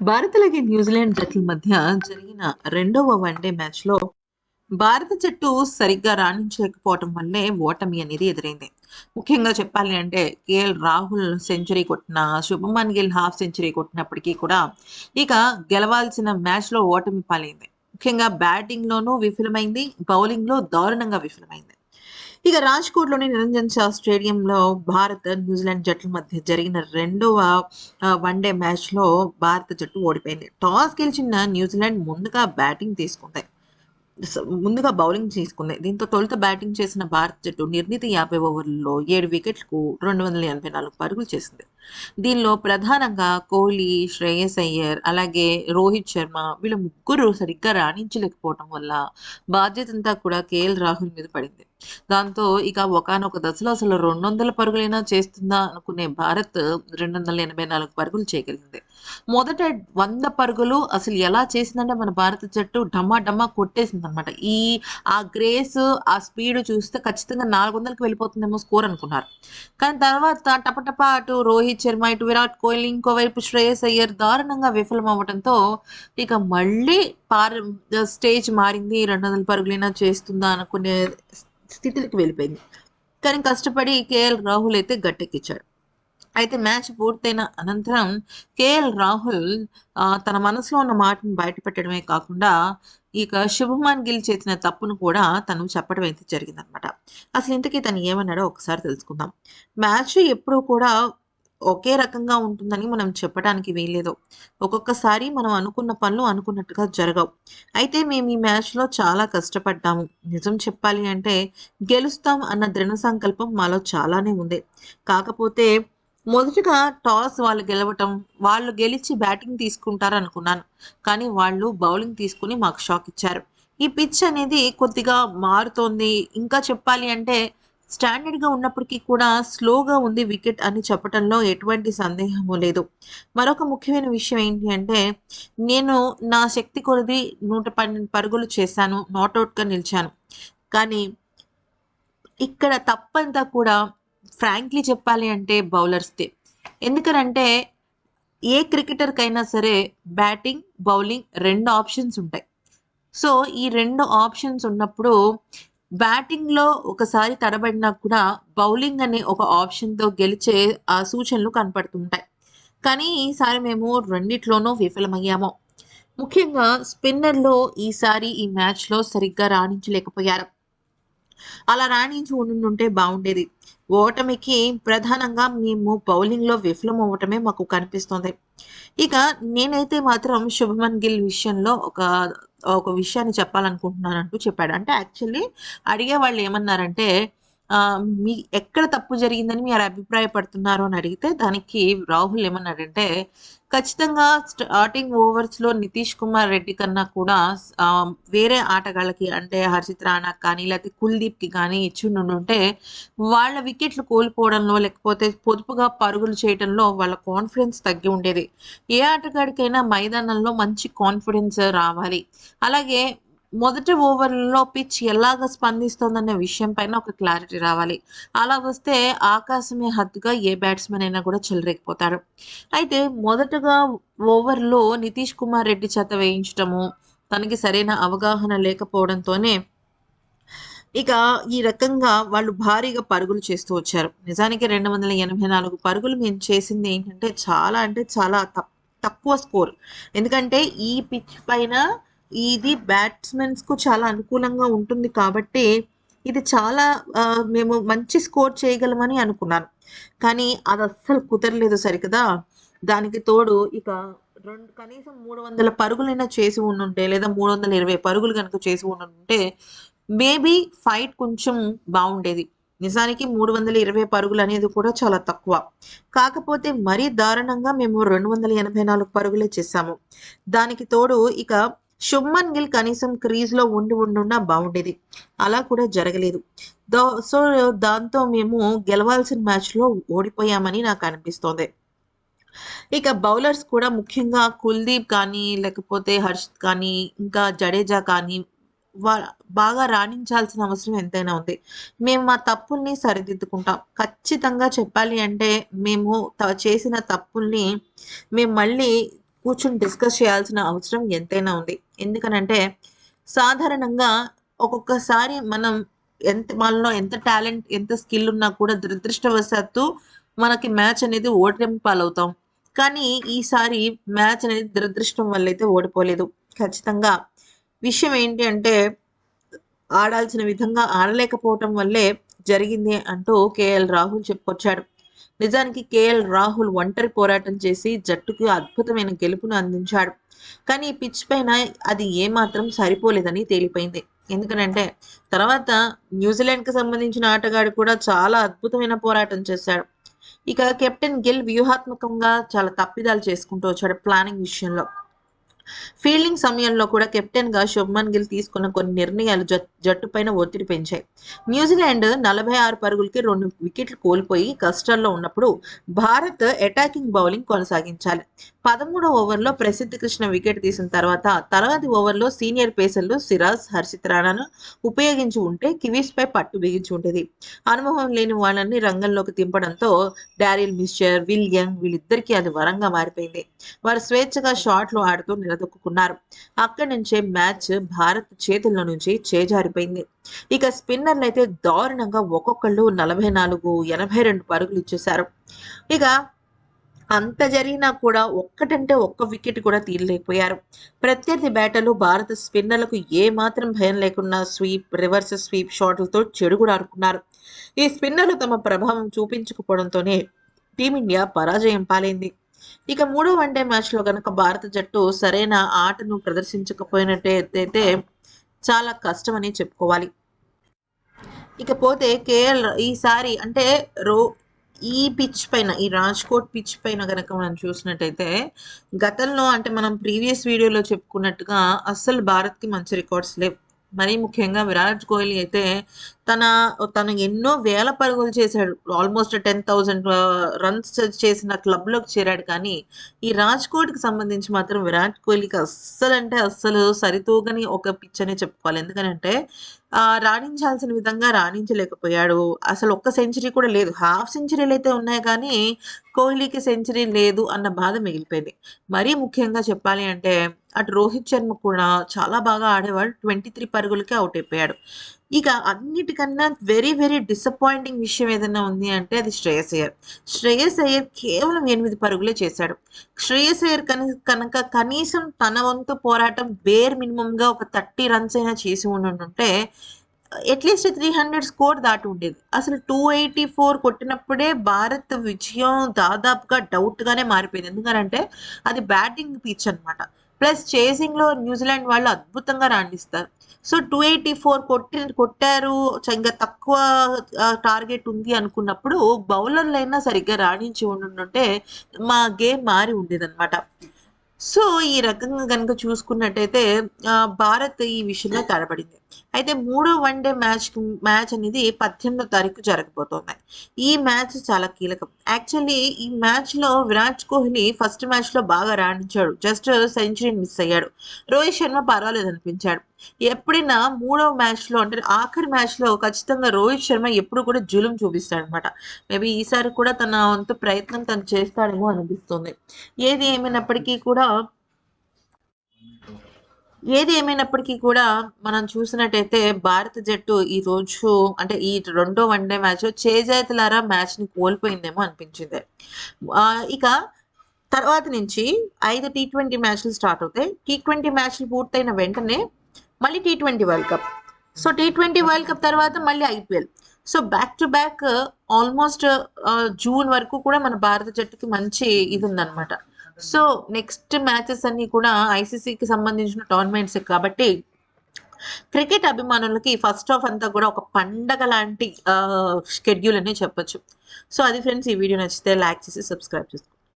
భారత్ అలాగే న్యూజిలాండ్ జట్ల మధ్య జరిగిన రెండవ వన్డే మ్యాచ్లో భారత జట్టు సరిగ్గా రాణించలేకపోవటం వల్లే ఓటమి అనేది ఎదురైంది. ముఖ్యంగా చెప్పాలి అంటే కేఎల్ రాహుల్ సెంచరీ కొట్టిన శుభమన్ గిల్ హాఫ్ సెంచరీ కొట్టినప్పటికీ కూడా ఇక గెలవాల్సిన మ్యాచ్లో ఓటమి పాలైంది. ముఖ్యంగా బ్యాటింగ్లోనూ విఫలమైంది బౌలింగ్లో దారుణంగా విఫలమైంది. ఇక రాజ్కోట్లోని నిరంజన్ షా స్టేడియంలో భారత్ న్యూజిలాండ్ జట్ల మధ్య జరిగిన రెండవ వన్డే మ్యాచ్లో భారత జట్టు ఓడిపోయింది. టాస్ గెలిచిన న్యూజిలాండ్ ముందుగా బ్యాటింగ్ తీసుకుంది. ముందుగా బౌలింగ్ తీసుకుంది. దీంతో తొలుత బ్యాటింగ్ చేసిన భారత జట్టు నిర్ణీత యాభై ఓవర్లలో ఏడు వికెట్లకు రెండు వందల ఎనభై నాలుగు పరుగులు చేసింది. దీనిలో ప్రధానంగా కోహ్లీ శ్రేయస్ అయ్యర్ అలాగే రోహిత్ శర్మ వీళ్ళ ముగ్గురు సరిగ్గా రాణించలేకపోవడం వల్ల బాధ్యత అంతా కూడా కేఎల్ రాహుల్ మీద పడింది. దాంతో ఇక ఒకానొక దశలో అసలు రెండు వందల పరుగులైనా చేస్తుందా అనుకునే భారత్ రెండు వందల ఎనభై నాలుగు పరుగులు చేయగలిగింది మొదట వంద పరుగులు అసలు ఎలా చేసిందంటే మన భారత జట్టు డమ్మా డమ్మా కొట్టేసింది అనమాట ఈ ఆ గ్రేస్ ఆ స్పీడ్ చూస్తే ఖచ్చితంగా నాలుగు వందలకి వెళ్ళిపోతుందేమో స్కోర్ అనుకున్నారు. కానీ తర్వాత టపటప అటు రోహిత్ శర్మ ఇటు విరాట్ కోహ్లీ ఇంకోవైపు శ్రేయస్ అయ్యర్ దారుణంగా విఫలం అవ్వడంతో ఇక మళ్ళీ పార్ స్టేజ్ మారింది. రెండు వందల పరుగులైనా చేస్తుందా అనుకునే స్థితికి వెళ్ళిపోయింది. కానీ కష్టపడి కేఎల్ రాహుల్ అయితే గట్టెక్కించాడు అయితే మ్యాచ్ పూర్తయిన అనంతరం కేఎల్ రాహుల్ తన మనసులో ఉన్న మాటను బయటపెట్టడమే కాకుండా ఇక శుభమాన్ గిల్ చేసిన తప్పును కూడా తను చెప్పడం అయితే జరిగిందనమాట. అసలు ఇంతకీ తను ఏమన్నాడో ఒకసారి తెలుసుకుందాం. మ్యాచ్ ఎప్పుడూ కూడా ఒకే రకంగా ఉంటుందని మనం చెప్పడానికి వీల్లేదు. ఒక్కొక్కసారి మనం అనుకున్న పనులు అనుకున్నట్టుగా జరగవు. అయితే మేము ఈ మ్యాచ్లో చాలా కష్టపడ్డాము. నిజం చెప్పాలి అంటే గెలుస్తాం అన్న దృఢ సంకల్పం మాలో చాలానే ఉంది. కాకపోతే మొదటగా టాస్ వాళ్ళు గెలవటం వాళ్ళు గెలిచి బ్యాటింగ్ తీసుకుంటారు అనుకున్నాను. కానీ వాళ్ళు బౌలింగ్ తీసుకుని మాకు షాక్ ఇచ్చారు. ఈ పిచ్ అనేది కొద్దిగా మారుతోంది. ఇంకా చెప్పాలి అంటే స్టాండర్డ్గా ఉన్నప్పటికీ కూడా స్లోగా ఉంది వికెట్ అని చెప్పడంలో ఎటువంటి సందేహము లేదు. మరొక ముఖ్యమైన విషయం ఏంటి అంటే నేను నా శక్తి కొలది నూట పన్నెండు పరుగులు చేశాను నాట్అవుట్గా నిలిచాను. కానీ ఇక్కడ తప్పంతా కూడా ఫ్రాంక్లీ చెప్పాలి అంటే బౌలర్స్దే ఎందుకనంటే ఏ క్రికెటర్కైనా సరే బ్యాటింగ్ బౌలింగ్ రెండు ఆప్షన్స్ ఉంటాయి. సో ఈ రెండు ఆప్షన్స్ ఉన్నప్పుడు బ్యాటింగ్లో ఒకసారి తడబడినా కూడా బౌలింగ్ అనే ఒక ఆప్షన్తో గెలిచే ఆ సూచనలు కనపడుతుంటాయి. కానీ ఈసారి మేము రెండిట్లోనూ విఫలమయ్యాము. ముఖ్యంగా స్పిన్నర్లో ఈసారి ఈ మ్యాచ్లో సరిగ్గా రాణించలేకపోయారు. అలా రాణించి ఉండుంటే బాగుండేది ఓటమికి ప్రధానంగా మేము బౌలింగ్లో విఫలం అవ్వటమే మాకు కనిపిస్తుంది. ఇక నేనైతే మాత్రం శుభమన్ గిల్ విషయంలో ఒక ఒక విషయాన్ని చెప్పాలనుకుంటున్నాను అంటూ చెప్పాడు. అంటే యాక్చువల్లీ అడిగే వాళ్ళు ఏమన్నారంటే మీ ఎక్కడ తప్పు జరిగిందని మీరు అభిప్రాయపడుతున్నారు అని అడిగితే దానికి రాహుల్ ఏమన్నాడంటే ఖచ్చితంగా స్టార్టింగ్ ఓవర్స్లో నితీష్ కుమార్ రెడ్డి కన్నా కూడా వేరే ఆటగాళ్ళకి అంటే హర్షిత్ రాణా కానీ లేకపోతే కుల్దీప్కి కానీ ఇచ్చి ఉంటే వాళ్ళ వికెట్లు కోల్పోవడంలో లేకపోతే పొదుపుగా పరుగులు చేయడంలో వాళ్ళ కాన్ఫిడెన్స్ తగ్గి ఉండేది. ఏ ఆటగాడికైనా మైదానంలో మంచి కాన్ఫిడెన్స్ రావాలి. అలాగే మొదటి ఓవర్లో పిచ్ ఎలాగ స్పందిస్తోందనే విషయం పైన ఒక క్లారిటీ రావాలి. అలా వస్తే ఆకాశమే హద్దుగా ఏ బ్యాట్స్మెన్ అయినా కూడా చెలరేకపోతాడు అయితే మొదటగా ఓవర్లో నితీష్ కుమార్ రెడ్డి చేత వేయించటము తనకి సరైన అవగాహన లేకపోవడంతోనే ఇక ఈ రకంగా వాళ్ళు భారీగా పరుగులు చేస్తూ వచ్చారు. నిజానికి రెండు వందల ఎనభై నాలుగు పరుగులు మేము చేసింది ఏంటంటే చాలా అంటే చాలా తక్కువ స్కోర్ ఎందుకంటే ఈ పిచ్ పైన ఇది బ్యాట్స్మెన్స్కు చాలా అనుకూలంగా ఉంటుంది కాబట్టి ఇది చాలా మేము మంచి స్కోర్ చేయగలమని అనుకున్నాను. కానీ అది అస్సలు కుదరలేదు సరికదా. దానికి తోడు ఇక రెండు కనీసం మూడు వందల పరుగులైనా చేసి ఉండుంటే లేదా మూడు వందల ఇరవై పరుగులు కనుక చేసి ఉండుంటే మేబీ ఫైట్ కొంచెం బాగుండేది. నిజానికి మూడు వందల ఇరవై పరుగులు అనేది కూడా చాలా తక్కువ. కాకపోతే మరీ దారుణంగా మేము రెండు వందల ఎనభై నాలుగు పరుగులే చేశాము. దానికి తోడు ఇక శుభ్మన్ గిల్ కనీసం క్రీజ్లో ఉండి ఉండున్నా బాగుండేది. అలా కూడా జరగలేదు. దో సో దాంతో మేము గెలవాల్సిన మ్యాచ్లో ఓడిపోయామని నాకు అనిపిస్తోంది. ఇక బౌలర్స్ కూడా ముఖ్యంగా కుల్దీప్ కానీ లేకపోతే హర్షిత్ కానీ ఇంకా జడేజా కానీ వా బాగా రాణించాల్సిన అవసరం ఎంతైనా ఉంది. మేము మా తప్పుల్ని సరిదిద్దుకుంటాం. ఖచ్చితంగా చెప్పాలి అంటే మేము త- చేసిన తప్పుల్ని మేము మళ్ళీ కూర్చొని డిస్కస్ చేయాల్సిన అవసరం ఎంతైనా ఉంది. ఎందుకనంటే సాధారణంగా ఒక్కొక్కసారి మనం ఎంత మనలో ఎంత టాలెంట్ ఎంత స్కిల్ ఉన్నా కూడా దురదృష్టవశాత్తు మనకి మ్యాచ్ అనేది ఓటమి పాలవుతాం. కానీ ఈసారి మ్యాచ్ అనేది దురదృష్టం వల్ల అయితే ఓడిపోలేదు. ఖచ్చితంగా. విషయం ఏంటి అంటే ఆడాల్సిన విధంగా ఆడలేకపోవటం వల్లే జరిగింది అంటూ కేఎల్ రాహుల్ చెప్పుకొచ్చాడు. నిజానికి కేఎల్ రాహుల్ ఒంటరి పోరాటం చేసి జట్టుకు అద్భుతమైన గెలుపును అందించాడు. కానీ పిచ్ పైన అది ఏమాత్రం సరిపోలేదని తేలిపోయింది. ఎందుకనంటే తర్వాత న్యూజిలాండ్కి సంబంధించిన ఆటగాడు కూడా చాలా అద్భుతమైన పోరాటం చేశాడు. ఇక కెప్టెన్ గిల్ వ్యూహాత్మకంగా చాలా తప్పిదాలు చేసుకుంటూ వచ్చాడు ప్లానింగ్ విషయంలో. ఫీల్డింగ్ సమయంలో కూడా కెప్టెన్గా శుభ్మన్ గిల్ తీసుకున్న కొన్ని నిర్ణయాలు జట్టు పైన ఒత్తిడి పెంచాయి. న్యూజిలాండ్ నలభై ఆరు పరుగులకి రెండు వికెట్లు కోల్పోయి కష్టాల్లో ఉన్నప్పుడు భారత్ అటాకింగ్ బౌలింగ్ కొనసాగించాలి. పదమూడవ ఓవర్లో ప్రసిద్ధ కృష్ణ వికెట్ తీసిన తర్వాత తర్వాతి ఓవర్లో సీనియర్ పేసర్లు సిరాజ్ హర్షిత్ రాణాను ఉపయోగించి ఉంటే కివీస్ పై పట్టు బిగించి ఉండేది. అనుభవం లేని వాళ్ళని రంగంలోకి దింపడంతో డారియల్ మిస్చర్ విలియం వీళ్ళిద్దరికీ అది వరంగా మారిపోయింది. వారు స్వేచ్ఛగా షాట్లు ఆడుతూ నిలదొక్కున్నారు అక్కడి నుంచే మ్యాచ్ భారత్ చేతుల్లో నుంచి చేజారిపోయింది ఇక స్పిన్నర్లు అయితే దారుణంగా ఒక్కొక్కళ్ళు నలభై నాలుగు ఎనభై రెండు పరుగులు ఇచ్చేశారు. ఇక అంత జరిగినా కూడా ఒక్కటంటే ఒక్క వికెట్ కూడా తీయలేకపోయారు. ప్రత్యర్థి బ్యాటర్లు భారత స్పిన్నర్లకు ఏ మాత్రం భయం లేకుండా స్వీప్ రివర్స్ స్వీప్ షాట్లతో చెడుగుడు ఆడుకున్నారు. ఈ స్పిన్నర్లు తమ ప్రభావం చూపించకపోవడంతోనే టీమిండియా పరాజయం పాలైంది. ఇక మూడో వన్డే మ్యాచ్లో కనుక భారత జట్టు సరైన ఆటను ప్రదర్శించకపోయినట్టయితే చాలా కష్టమని చెప్పుకోవాలి. ఇకపోతే కేఎల్ ఈసారి అంటే రో ఈ పిచ్ పైన ఈ రాజ్కోట్ పిచ్ పైన కనుక మనం చూసినట్టయితే గతంలో అంటే మనం ప్రీవియస్ వీడియోలో చెప్పుకున్నట్టుగా అస్సలు భారత్కి మంచి రికార్డ్స్ లేవు. మరీ ముఖ్యంగా విరాట్ కోహ్లీ అయితే తన తను ఎన్నో వేల పరుగులు చేశాడు. ఆల్మోస్ట్ టెన్ థౌజండ్ రన్స్ చేసిన క్లబ్లోకి చేరాడు. కానీ ఈ రాజ్కోట్కి సంబంధించి మాత్రం విరాట్ కోహ్లీకి అస్సలు అంటే అస్సలు సరితూగని ఒక పిచ్ అనే చెప్పుకోవాలి ఎందుకంటే రాణించాల్సిన విధంగా రాణించలేకపోయాడు. అసలు ఒక్క సెంచరీ కూడా లేదు. హాఫ్ సెంచరీలు అయితే ఉన్నాయి కానీ కోహ్లీకి సెంచరీ లేదు అన్న బాధ మిగిలిపోయింది. మరీ ముఖ్యంగా చెప్పాలి అంటే అటు రోహిత్ శర్మ కూడా చాలా బాగా ఆడేవాడు. ట్వంటీ త్రీ పరుగులకే అవుట్ అయిపోయాడు. ఇక అన్నిటికన్నా వెరీ వెరీ డిసప్పాయింటింగ్ విషయం ఏదైనా ఉంది అంటే అది శ్రేయస్ అయ్యర్. శ్రేయస్ అయ్యర్ కేవలం ఎనిమిది పరుగులే చేశాడు. శ్రేయస్ అయ్యర్ కని కనుక కనీసం తన వంతు పోరాటం బేర్ మినిమంగా ఒక థర్టీ రన్స్ అయినా చేసి ఉండుంటే అట్లీస్ట్ త్రీ హండ్రెడ్ స్కోర్ దాటి ఉండేది. అసలు టూ ఎయిటీ ఫోర్ కొట్టినప్పుడే భారత్ విజయం దాదాపుగా డౌట్గానే మారిపోయింది. ఎందుకంటే అది బ్యాటింగ్ పిచ్ అనమాట ప్లస్ చేసింగ్లో న్యూజిలాండ్ వాళ్ళు అద్భుతంగా రాణిస్తారు. సో టూ ఎయిటీ ఫోర్ కొట్టి కొట్టారు ఇంకా తక్కువ టార్గెట్ ఉంది అనుకున్నప్పుడు బౌలర్లు అయినా సరిగ్గా రాణించి ఉండుంటే మా గేమ్ మారి ఉండేదన్నమాట. సో ఈ రకంగా కనుక చూసుకున్నట్టయితే భారత్ ఈ విషయంలో తడబడింది. అయితే మూడో వన్డే మ్యాచ్ మ్యాచ్ అనేది పద్దెనిమిదో తారీఖు జరగబోతోంది. ఈ మ్యాచ్ చాలా కీలకం. యాక్చువల్లీ ఈ మ్యాచ్లో విరాట్ కోహ్లీ ఫస్ట్ మ్యాచ్లో బాగా రాణించాడు. జస్ట్ సెంచరీ మిస్ అయ్యాడు. రోహిత్ శర్మ పర్వాలేదు అనిపించాడు ఎప్పుడైనా మూడవ మ్యాచ్లో అంటే ఆఖరి మ్యాచ్లో ఖచ్చితంగా రోహిత్ శర్మ ఎప్పుడు కూడా జులుం చూపిస్తాడు అనమాట మేబీ ఈసారి కూడా తన వంతు ప్రయత్నం తను చేస్తాడేమో అనిపిస్తుంది. ఏది ఏమైనప్పటికీ కూడా ఏది ఏమైనప్పటికీ కూడా మనం చూసినట్టయితే భారత జట్టు ఈ రోజు అంటే ఈ రెండో వన్డే మ్యాచ్ చేజాయితలారా మ్యాచ్ని కోల్పోయిందేమో అనిపించింది. ఇక తర్వాత నుంచి ఐదు టీ ట్వంటీ మ్యాచ్లు స్టార్ట్ అవుతాయి. టీ ట్వంటీ మ్యాచ్లు పూర్తయిన వెంటనే మళ్ళీ T twenty World Cup so T twenty World Cup తర్వాత మళ్ళీ IPL so back to back almost June వరకు కూడా మన భారత జట్టుకి మంచి ఇది ఉందన్నమాట సో నెక్స్ట్ మ్యాచెస్ అన్ని కూడా ఐసీసీకి సంబంధించిన టోర్నమెంట్స్ కాబట్టి క్రికెట్ అభిమానులకి ఫస్ట్ ఆఫ్ అంతా కూడా ఒక పండగ లాంటి uh, షెడ్యూల్ అనే చెప్పొచ్చు. సో అది ఫ్రెండ్స్ ఈ వీడియో నచ్చితే లైక్ చేసి సబ్స్క్రైబ్ చేసుకోండి.